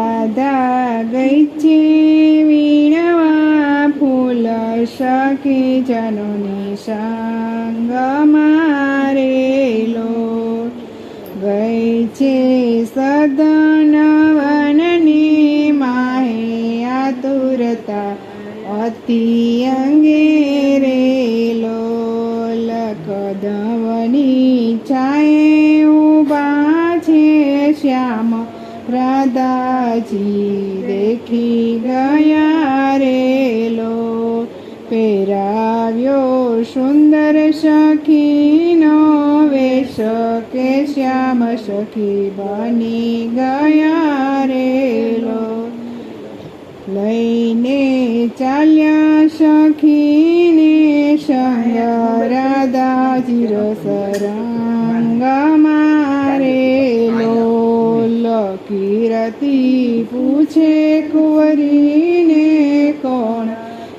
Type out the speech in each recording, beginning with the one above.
રાધા ગઈ છે, વીણવા ફૂલ સખી જનોની સંગ મારેલો ગઈ છે સદન વનની માહે આતુરતા અતિ અંગે રેલો લકદવની છાએ ઊભા છે શ્યામ રાધાજી દેખી ગયા રેલો પહેરાવ્યો સુંદર સખીનો વેશ કે શ્યામ સખી બની ગયા રેલો લઈને ચાલ્યા સખીને સંગ રાધાજી રસરંગ લકીરતી પૂછે કુંવરીને કોણ?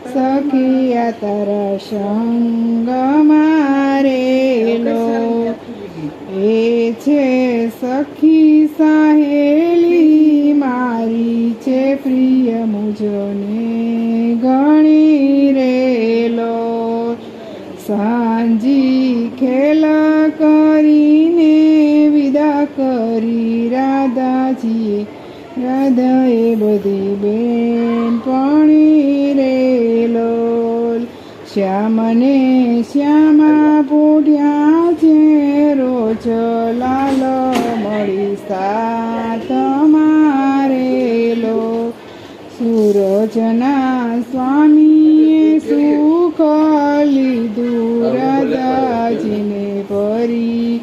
સખિયા તર સંગ મારેલો એ છે સખી સાહેલી, મારી છે પ્રિય મુજોને ગણી રેલો સાંજી ખેલા કરીને રાધાએ બધી બેન પણી રેલો શ્યામને શ્યામા પૂટ્યા છે રોજ લાલ મળી સાથ મારેલો સૂરજના સ્વામીએ સુખ લીધું રાધાજીને પરી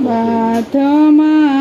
બાથમાં